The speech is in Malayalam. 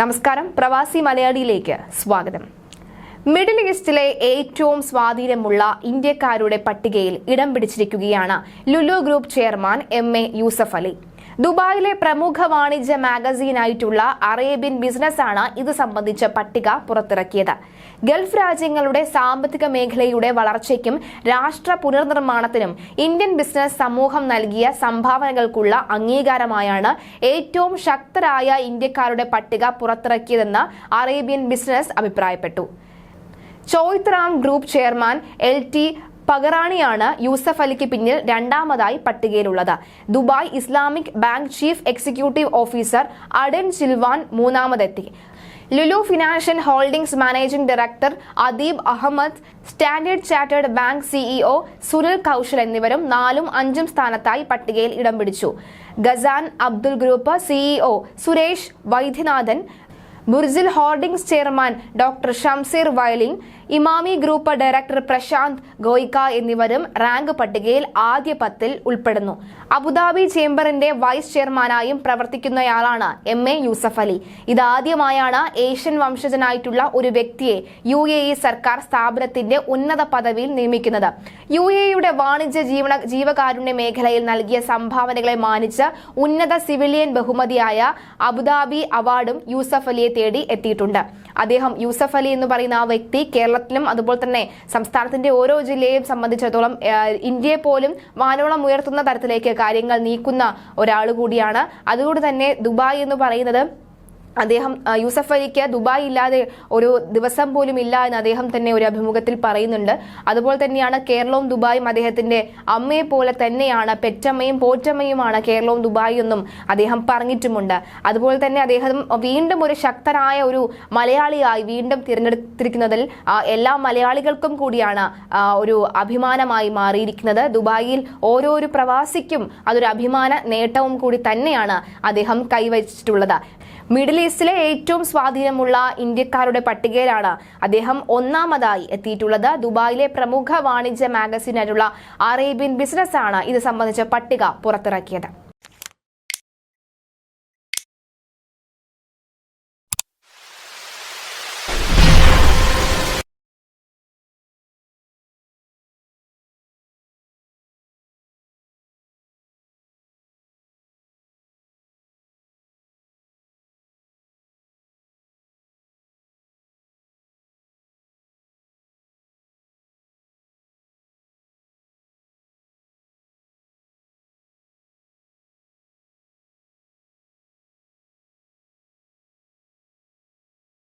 നമസ്കാരം. പ്രവാസി മലയാളിയിലേക്ക് സ്വാഗതം. മിഡിൽ ഈസ്റ്റിലെ ഏറ്റവും സ്വാധീനമുള്ള ഇന്ത്യക്കാരുടെ പട്ടികയിൽ ഇടം പിടിച്ചിരിക്കുകയാണ് Lulu group chairman M A Yusuff Ali. ദുബായിലെ പ്രമുഖ വാണിജ്യ മാഗസീനായിട്ടുള്ള അറേബ്യൻ ബിസിനസ്സാണ് ഇത് സംബന്ധിച്ച പട്ടിക പുറത്തിറക്കിയത്. ഗൾഫ് രാജ്യങ്ങളുടെ സാമ്പത്തിക മേഖലയുടെ വളർച്ചയ്ക്കും രാഷ്ട്ര പുനർനിർമ്മാണത്തിനും ഇന്ത്യൻ ബിസിനസ് സമൂഹം നൽകിയ സംഭാവനകൾക്കുള്ള അംഗീകാരമായാണ് ഏറ്റവും ശക്തരായ ഇന്ത്യക്കാരുടെ പട്ടിക പുറത്തിറക്കിയതെന്ന് അറേബ്യൻ ബിസിനസ് അഭിപ്രായപ്പെട്ടു. Choithram group chairman L T പകറാണിയാണ് Yusuf അലിക്ക് പിന്നിൽ രണ്ടാമതായി പട്ടികയിലുള്ളത്. Dubai Islamic bank chief executive officer Adnan Chilwan മൂന്നാമതെത്തി. Lulu financial holdings managing director Adeeb Ahmed standard chartered bank CEO Sunil Kaushal എന്നിവരും നാലും അഞ്ചും സ്ഥാനത്തായി പട്ടികയിൽ ഇടം പിടിച്ചു. Ghassan Abdul group CEO Suresh Vaidyanathan Burjeel holdings chairman doctor Shamsheer Vayalil Emami group director Prashant ഗോയിക്ക എന്നിവരും റാങ്ക് പട്ടികയിൽ ആദ്യ പത്തിൽ ഉൾപ്പെടുന്നു. അബുദാബി ചേംബറിന്റെ വൈസ് ചെയർമാനായും പ്രവർത്തിക്കുന്നയാളാണ് എം എ യൂസഫ് അലി. ഇതാദ്യമായാണ് ഏഷ്യൻ വംശജനായിട്ടുള്ള ഒരു വ്യക്തിയെ യു എ ഇ സർക്കാർ സ്ഥാപനത്തിന്റെ ഉന്നത പദവിയിൽ നിയമിക്കുന്നത്. യു എ യുടെ വാണിജ്യ ജീവന ജീവകാരുണ്യ മേഖലയിൽ നൽകിയ സംഭാവനകളെ മാനിച്ച് ഉന്നത സിവിലിയൻ ബഹുമതിയായ അബുദാബി അവാർഡും യൂസഫ് അലിയെ തേടി എത്തിയിട്ടുണ്ട്. അദ്ദേഹം യൂസഫ് അലി എന്ന് പറയുന്ന ആ വ്യക്തി കേരളത്തിലും അതുപോലെ തന്നെ സംസ്ഥാനത്തിന്റെ ഓരോ ജില്ലയെയും സംബന്ധിച്ചിടത്തോളം ഇന്ത്യയെ പോലും വാനോളം ഉയർത്തുന്ന തരത്തിലേക്ക് കാര്യങ്ങൾ നീക്കുന്ന ഒരാൾ കൂടിയാണ് അതുകൊണ്ട് തന്നെ ദുബായ് എന്ന് പറയുന്നത് അദ്ദേഹം യൂസഫ് അലിക്ക് ദുബായ് ഇല്ലാതെ ഒരു ദിവസം പോലും ഇല്ല എന്ന് അദ്ദേഹം തന്നെ ഒരു അഭിമുഖത്തിൽ പറയുന്നുണ്ട്. അതുപോലെ തന്നെയാണ് കേരളവും ദുബായും അദ്ദേഹത്തിന്റെ അമ്മയെ പോലെ തന്നെയാണ് പെറ്റമ്മയും പോറ്റമ്മയുമാണ് കേരളവും ദുബായും എന്നും അദ്ദേഹം പറഞ്ഞിട്ടുമുണ്ട്. അതുപോലെ തന്നെ അദ്ദേഹം വീണ്ടും ഒരു ശക്തനായ ഒരു മലയാളിയായി വീണ്ടും തിരഞ്ഞെടുത്തിരിക്കുന്നതിൽ എല്ലാ മലയാളികൾക്കും കൂടിയാണ് ഒരു അഭിമാനമായി മാറിയിരിക്കുന്നത്. ദുബായിൽ ഓരോരു പ്രവാസിക്കും അതൊരു അഭിമാന നേട്ടവും കൂടി തന്നെയാണ് അദ്ദേഹം കൈവച്ചിട്ടുള്ളത്. മിഡിൽ ഈസ്റ്റിലെ ഏറ്റവും സ്വാധീനമുള്ള ഇന്ത്യക്കാരുടെ പട്ടികയിലാണ് അദ്ദേഹം ഒന്നാമതായി എത്തിയിട്ടുള്ളത്. ദുബായിലെ പ്രമുഖ വാണിജ്യ മാഗസിനായിട്ടുള്ള അറേബ്യൻ ബിസിനസ് ആണ് ഇത് സംബന്ധിച്ച പട്ടിക പുറത്തിറക്കിയത്.